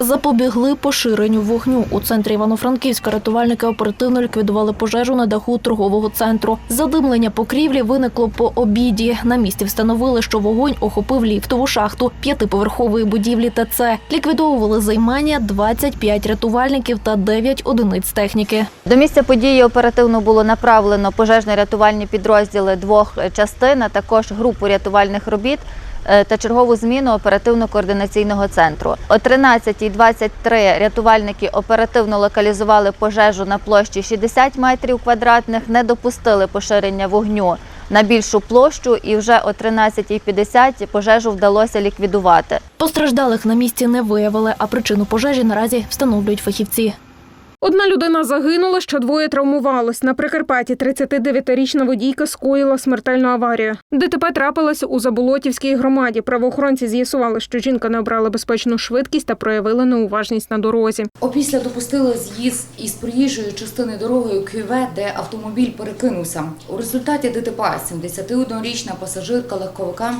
Запобігли поширенню вогню. У центрі Івано-Франківська рятувальники оперативно ліквідували пожежу на даху торгового центру. Задимлення покрівлі виникло по обіді. На місці встановили, що вогонь охопив ліфтову шахту п'ятиповерхової будівлі ТЦ. Ліквідовували займання 25 рятувальників та 9 одиниць техніки. До місця події оперативно було направлено пожежно-рятувальні підрозділи двох частин, а також групу рятувальних робіт та чергову зміну оперативно-координаційного центру. О 13.23 рятувальники оперативно локалізували пожежу на площі 60 метрів квадратних, не допустили поширення вогню на більшу площу, і вже о 13.50 пожежу вдалося ліквідувати. Постраждалих на місці не виявили, а причину пожежі наразі встановлюють фахівці. Одна людина загинула, ще двоє травмувалось. На Прикарпатті 39-річна водійка скоїла смертельну аварію. ДТП трапилося у Заболотівській громаді. Правоохоронці з'ясували, що жінка не обрала безпечну швидкість та проявила неуважність на дорозі. Опісля допустили з'їзд із проїжджої частини дорогою Кюве, де автомобіль перекинувся. У результаті ДТП 71-річна пасажирка легковика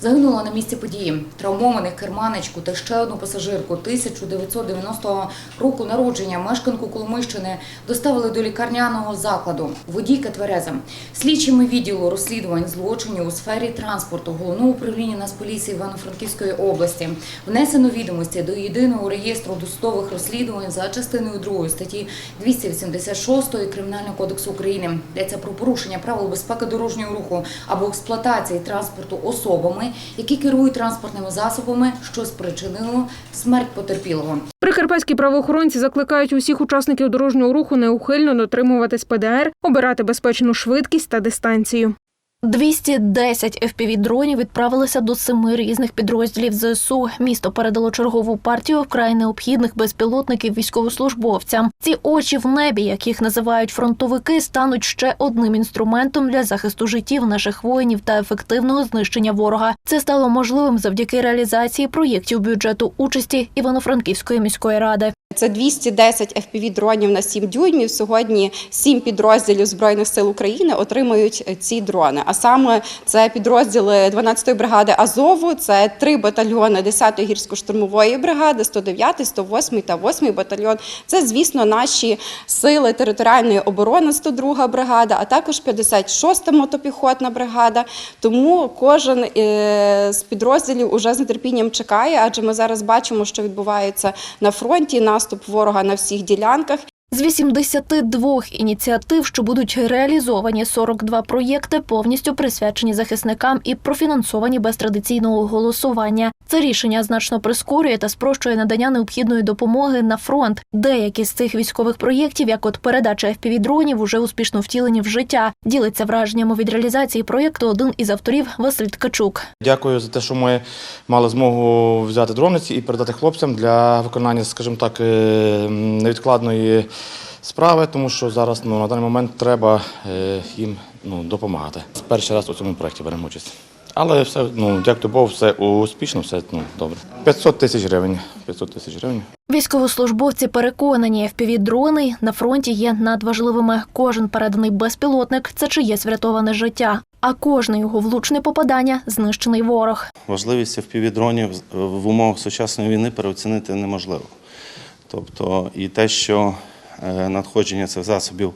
загинула на місці події. Травмованих керманичку та ще одну пасажирку 1990 року народження мешканку Коломийщини доставили до лікарняного закладу. Водійка твереза. Слідчими відділу розслідувань злочинів у сфері транспорту головного управління Нацполіції Івано-Франківської області внесено відомості до єдиного реєстру досудових розслідувань за частиною 2 статті 286 Кримінального кодексу України. Йдеться про порушення правил безпеки дорожнього руху або експлуатації транспорту особами, які керують транспортними засобами, що спричинило смерть потерпілого. Прикарпатські правоохоронці закликають усіх учасників дорожнього руху неухильно дотримуватись ПДР, обирати безпечну швидкість та дистанцію. 210 FPV-дронів відправилися до семи різних підрозділів ЗСУ. Місто передало чергову партію вкрай необхідних безпілотників військовослужбовцям. Ці очі в небі, як їх називають фронтовики, стануть ще одним інструментом для захисту життів наших воїнів та ефективного знищення ворога. Це стало можливим завдяки реалізації проєктів бюджету участі Івано-Франківської міської ради. Це 210 FPV-дронів на 7 дюймів. Сьогодні 7 підрозділів Збройних сил України отримають е, ці дрони. А саме це підрозділи 12-ї бригади Азову, це три батальйони 10-ї гірсько-штурмової бригади, 109, 108 та 8 батальйон. Це, звісно, наші сили територіальної оборони, 102 бригада, а також 56-та мотопіхотна бригада. Тому кожен е, з підрозділів уже з нетерпінням чекає, адже ми зараз бачимо, що відбувається на фронті. Наступ ворога на всіх ділянках. З 82 ініціатив, що будуть реалізовані, 42 проєкти повністю присвячені захисникам і профінансовані без традиційного голосування. Це рішення значно прискорює та спрощує надання необхідної допомоги на фронт. Деякі з цих військових проєктів, як от передача FPV-дронів, уже успішно втілені в життя. Ділиться враженнями від реалізації проєкту один із авторів Василь Ткачук. Дякую за те, що ми мали змогу взяти дрониці і передати хлопцям для виконання, скажімо так, е, невідкладної справи, тому що зараз ну, на даний момент треба е, їм ну, допомагати. Перший раз у цьому проєкті беремо участь. Але все, ну, дякую Богу, все успішно, все ну, добре. 500 тисяч гривень. 500 тисяч гривень. Військовослужбовці переконані, FPV-дрони на фронті є надважливими. Кожен переданий безпілотник це чиєсь врятоване життя, а кожне його влучне попадання знищений ворог. Важливість FPV-дронів в умовах сучасної війни переоцінити неможливо. Тобто і те, що надходження цих засобів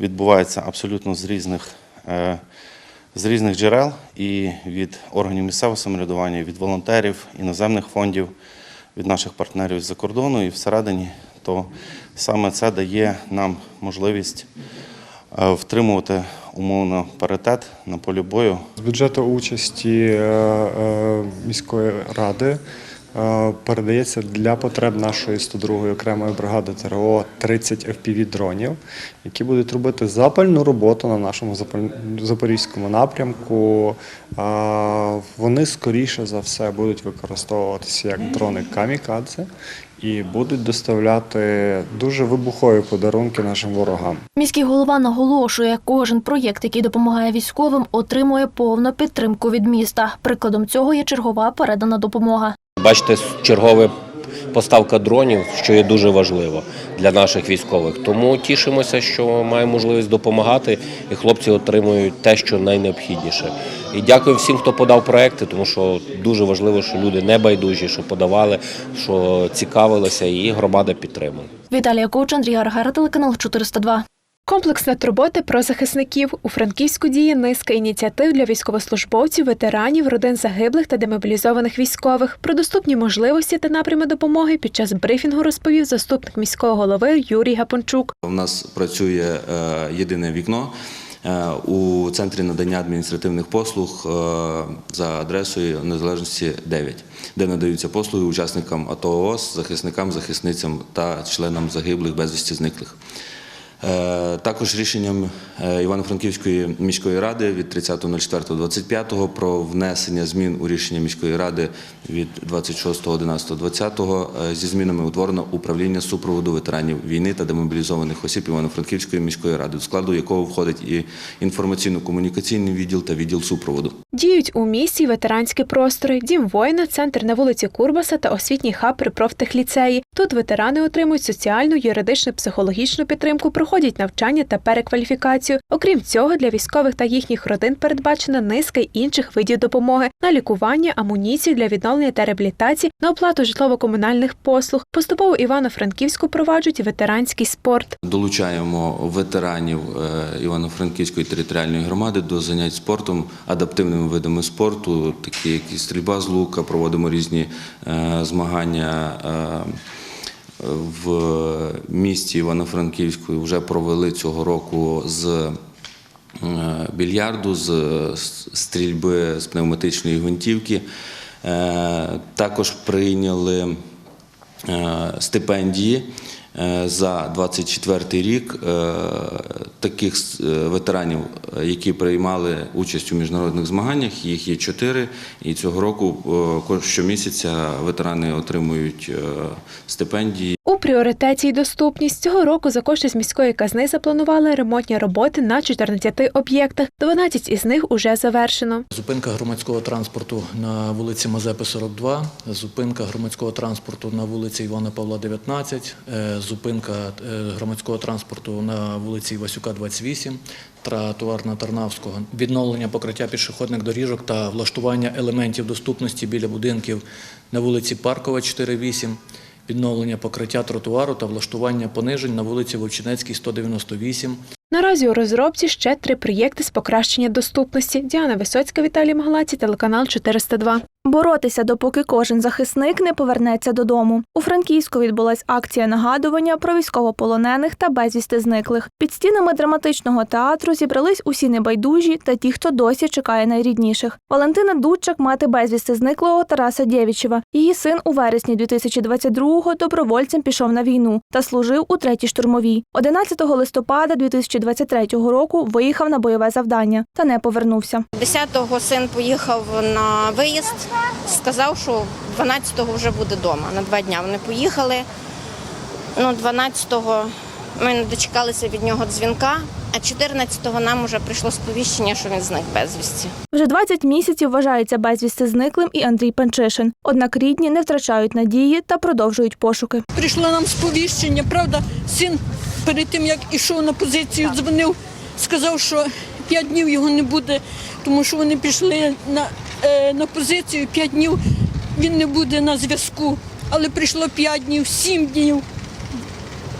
відбувається абсолютно з різних, е, з різних джерел, і від органів місцевого самоврядування, від волонтерів, іноземних фондів, від наших партнерів з-за кордону і всередині, то саме це дає нам можливість е, втримувати умовно паритет на полі бою. З бюджету участі е, е, міської ради е, передається для потреб нашої 102-ї окремої бригади ТРО 30 FPV-дронів, які будуть робити запальну роботу на нашому запорізькому напрямку. Е, Вони скоріше за все будуть використовуватися як дрони камікадзе і будуть доставляти дуже вибухові подарунки нашим ворогам. Міський голова наголошує, кожен проєкт, який допомагає військовим, отримує повну підтримку від міста. Прикладом цього є чергова передана допомога. Бачите, чергове поставка дронів, що є дуже важливо для наших військових. Тому тішимося, що маємо можливість допомагати, і хлопці отримують те, що найнеобхідніше. І дякую всім, хто подав проекти, тому що дуже важливо, що люди не байдужі, що подавали, що цікавилися, і громада підтримує. Віталія Коч, Андрій Аргара, телеканал 402. Комплексна турбота про захисників у Франківську діє низка ініціатив для військовослужбовців, ветеранів, родин загиблих та демобілізованих військових. Про доступні можливості та напрями допомоги під час брифінгу розповів заступник міського голови Юрій Гапончук. У нас працює е, єдине вікно е, у центрі надання адміністративних послуг е, за адресою Незалежності 9, де надаються послуги учасникам АТО ООС, захисникам, захисницям та членам загиблих безвісті зниклих. Е, Також рішенням е, Івано-Франківської міської ради від 30.04.25 про внесення змін у рішення міської ради від 26.11.20 е, зі змінами утворено управління супроводу ветеранів війни та демобілізованих осіб Івано-Франківської міської ради, до складу якого входить і інформаційно-комунікаційний відділ та відділ супроводу. Діють у місті ветеранські простори, дім воїна, центр на вулиці Курбаса та освітній хаб при профтехліцеї. Тут ветерани отримують соціальну, юридичну, психологічну підтримку, проходять навчання та перекваліфікацію. Окрім цього, для військових та їхніх родин передбачена низка інших видів допомоги на лікування, амуніцію для відновлення та реабілітації, на оплату житлово-комунальних послуг. Поступово Івано-Франківську проваджують ветеранський спорт. Долучаємо ветеранів е, Івано-Франківської територіальної громади до занять спортом, адаптивними видами спорту, такі як і стрільба з лука, проводимо різні е, змагання. е, В місті Івано-Франківську вже провели цього року з е, більярду, з стрільби з пневматичної гвинтівки. Також прийняли стипендії за 24 рік е, таких е, ветеранів, е, які приймали участь у міжнародних змаганнях. Їх є чотири, і цього року е, щомісяця ветерани отримують е, стипендії. Пріоритеті й доступність. Цього року за кошти з міської казни запланували ремонтні роботи на 14 об'єктах. 12 із них уже завершено. Зупинка громадського транспорту на вулиці Мазепи 42, зупинка громадського транспорту на вулиці Івана Павла 19, е, зупинка е, громадського транспорту на вулиці Івасюка 28, тротуар на Тарнавського, відновлення покриття пішохідних доріжок та влаштування елементів доступності біля будинків на вулиці Паркова 4-8, відновлення покриття тротуару та влаштування понижень на вулиці Вовчинецькій 198, Наразі у розробці ще три проєкти з покращення доступності. Діана Висоцька, Віталій Маглаці, телеканал 402. Боротися, допоки кожен захисник не повернеться додому. У Франківську відбулась акція нагадування про військовополонених та безвісти зниклих. Під стінами драматичного театру зібрались усі небайдужі та ті, хто досі чекає найрідніших. Валентина Дудчак, мати безвісти зниклого Тараса Дєвічева. Її син у вересні 2022-го добровольцем пішов на війну та служив у третій штурмовій. 11 листопада 2023 року виїхав на бойове завдання та не повернувся. 10-го син поїхав на виїзд, сказав, що 12-го вже буде вдома. На два дня вони поїхали. Ну, 12-го ми не дочекалися від нього дзвінка, а 14-го нам вже прийшло сповіщення, що він зник безвісті. Вже 20 місяців вважається безвісти зниклим і Андрій Панчишин. Однак рідні не втрачають надії та продовжують пошуки. Прийшло нам сповіщення, правда, син перед тим, як ішов на позицію, дзвонив, сказав, що п'ять днів його не буде, тому що вони пішли на, на позицію, 5 днів він не буде на зв'язку. Але прийшло 5 днів, 7 днів.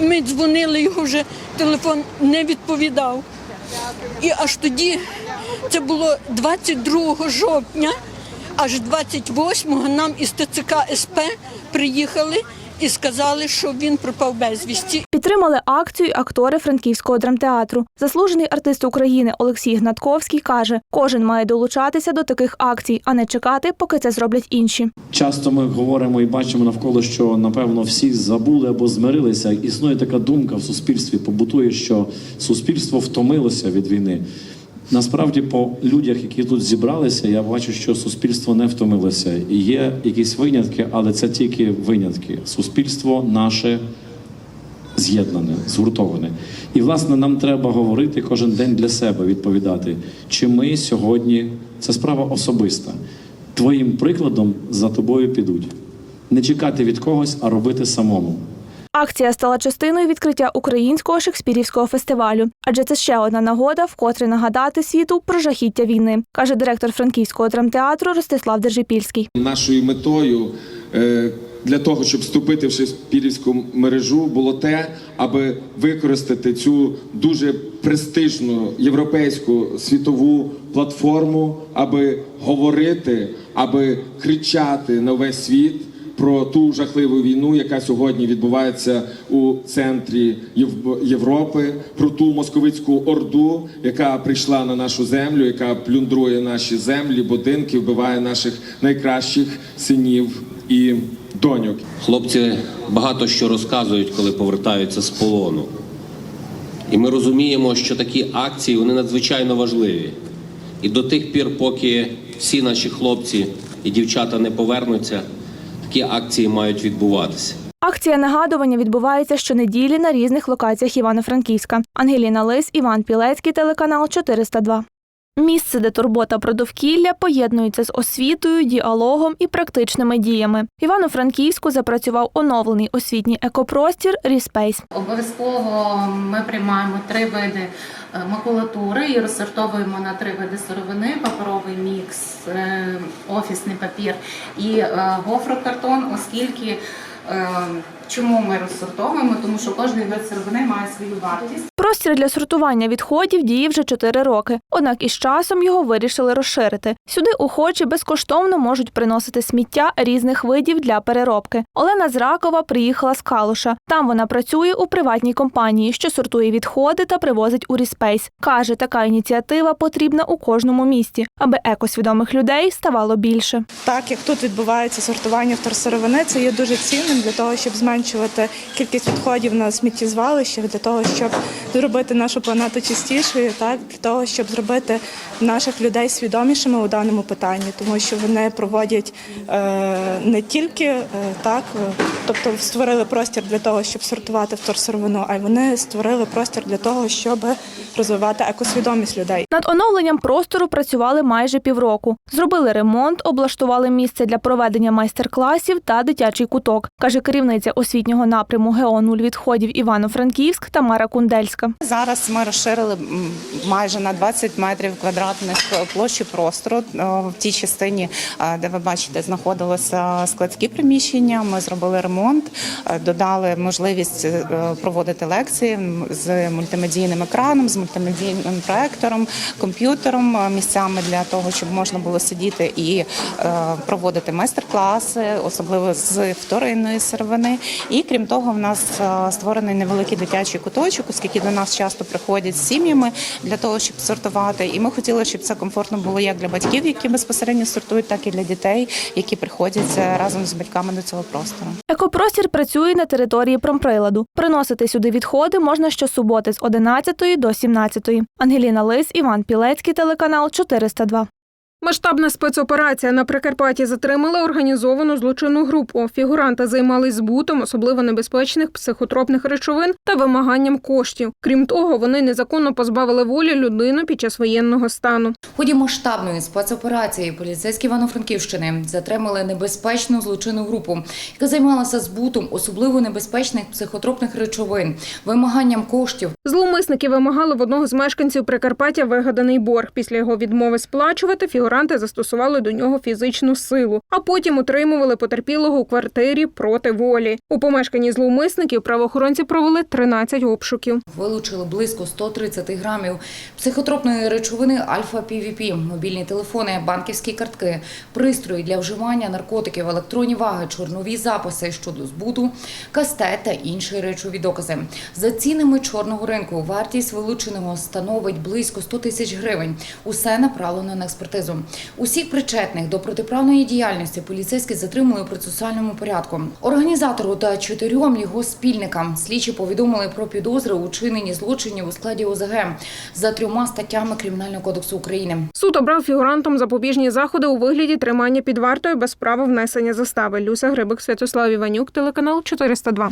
Ми дзвонили, його вже телефон не відповідав. І аж тоді, це було 22 жовтня, аж 28-го нам із ТЦК СП приїхали і сказали, що він пропав безвісті. Підтримали акцію актори Франківського драмтеатру. Заслужений артист України Олексій Гнатковський каже, кожен має долучатися до таких акцій, а не чекати, поки це зроблять інші. Часто ми говоримо і бачимо навколо, що напевно всі забули або змирилися. Існує така думка в суспільстві, побутує, що суспільство втомилося від війни. Насправді, по людях, які тут зібралися, я бачу, що суспільство не втомилося. І є якісь винятки, але це тільки винятки. Суспільство наше з'єднане, згуртоване. І власне нам треба говорити кожен день для себе, відповідати, чи ми сьогодні це справа особиста. Твоїм прикладом за тобою підуть. не чекати від когось, а робити самому. Акція стала частиною відкриття українського шекспірівського фестивалю, адже це ще одна нагода, вкотре нагадати світу про жахіття війни, каже директор франківського драмтеатру Ростислав Держипільський. Нашою метою е, для того, щоб вступити в шекспірівську мережу, було те, аби використати цю дуже престижну європейську світову платформу, аби говорити, аби кричати на весь світ. Про ту жахливу війну, яка сьогодні відбувається у центрі Європи, про ту московицьку орду, яка прийшла на нашу землю, яка плюндрує наші землі, будинки, вбиває наших найкращих синів і доньок. Хлопці багато що розказують, коли повертаються з полону. І ми розуміємо, що такі акції вони надзвичайно важливі. І до тих пір, поки всі наші хлопці і дівчата не повернуться, такі акції мають відбуватися. Акція нагадування відбувається щонеділі на різних локаціях Івано-Франківська. Ангеліна Лис, Іван Пілецький, телеканал 402. Місце, де турбота про довкілля поєднується з освітою, діалогом і практичними діями. Івано-Франківську запрацював оновлений освітній екопростір Ріспейс. Обов'язково ми приймаємо три види е, макулатури і розсортовуємо на три види сировини: паперовий мікс, е, офісний папір і е, гофрокартон, оскільки чому ми розсортовуємо? Тому що кожен вид сировини має свою вартість. Простір для сортування відходів діє вже 4 роки. Однак із часом його вирішили розширити. Сюди охочі безкоштовно можуть приносити сміття різних видів для переробки. Олена Зракова приїхала з Калуша. Там вона працює у приватній компанії, що сортує відходи та привозить у Ріспейс. Каже, така ініціатива потрібна у кожному місті, аби екосвідомих людей ставало більше. Так як тут відбувається сортування вторсировини, це є дуже цінним для того, щоб зменшувати кількість відходів на сміттєзвалищах, для того, щоб зробити нашу планету чистішою, так для того, щоб зробити наших людей свідомішими у даному питанні, тому що вони проводять е, не тільки е, так, е, тобто створили простір для того, щоб сортувати вторсировину, а й вони створили простір для того, щоб розвивати екосвідомість людей. Над оновленням простору працювали майже півроку. Зробили ремонт, облаштували місце для проведення майстер-класів та дитячий куток, каже керівниця освітнього напряму ГЕО «Нуль відходів Івано-Франківськ Тамара Кундельська. Зараз ми розширили майже на 20 метрів квадратних площі простору в тій частині, де ви бачите, знаходилося складські приміщення. Ми зробили ремонт, е, додали можливість е, проводити лекції з мультимедійним екраном, з мультимедійним проектором, комп'ютером, е, місцями для того, щоб можна було сидіти і проводити майстер-класи, особливо з вторинної сировини. І крім того, в нас створений невеликий дитячий куточок, оскільки до нас часто приходять з сім'ями для того, щоб сортувати. І ми хотіли, щоб це комфортно було як для батьків, які безпосередньо сортують, так і для дітей, які приходять е, разом з батьками до цього простору. Екопростір працює на території промприладу. Приносити сюди відходи можна щосуботи з 11 до 17. Ангеліна Лис, Іван Пілецький, телеканал 402. Масштабна спецоперація на Прикарпатті затримала організовану злочинну групу. Фігуранти займались збутом особливо небезпечних психотропних речовин та вимаганням коштів. Крім того, вони незаконно позбавили волі людину під час воєнного стану. В ході масштабної спецоперації поліцейські Івано-Франківщини затримали небезпечну злочинну групу, яка займалася збутом особливо небезпечних психотропних речовин, вимаганням коштів. Зловмисники вимагали в одного з мешканців Прикарпаття вигаданий борг. Після його відмови сплачувати фігуранти застосували до нього фізичну силу, а потім утримували потерпілого у квартирі проти волі. У помешканні зловмисників правоохоронці провели 13 обшуків. Вилучили близько 130 грамів психотропної речовини альфа-півіпі, мобільні телефони, банківські картки, пристрої для вживання наркотиків, електронні ваги, чорнові записи щодо збуту, кастет та інші речові докази. За цінами чорного ринку вартість вилученого становить близько 100 тисяч гривень. Усе направлено на експертизу. Усіх причетних до протиправної діяльності поліцейські затримали у процесуальному порядку. Організатору та чотирьом його спільникам слідчі повідомили про підозри у чиненні злочинів у складі ОЗГ за трьома статтями Кримінального кодексу України. Суд обрав фігурантам запобіжні заходи у вигляді тримання під вартою без права внесення застави. Люся Грибик, Святослав Іванюк, телеканал 402.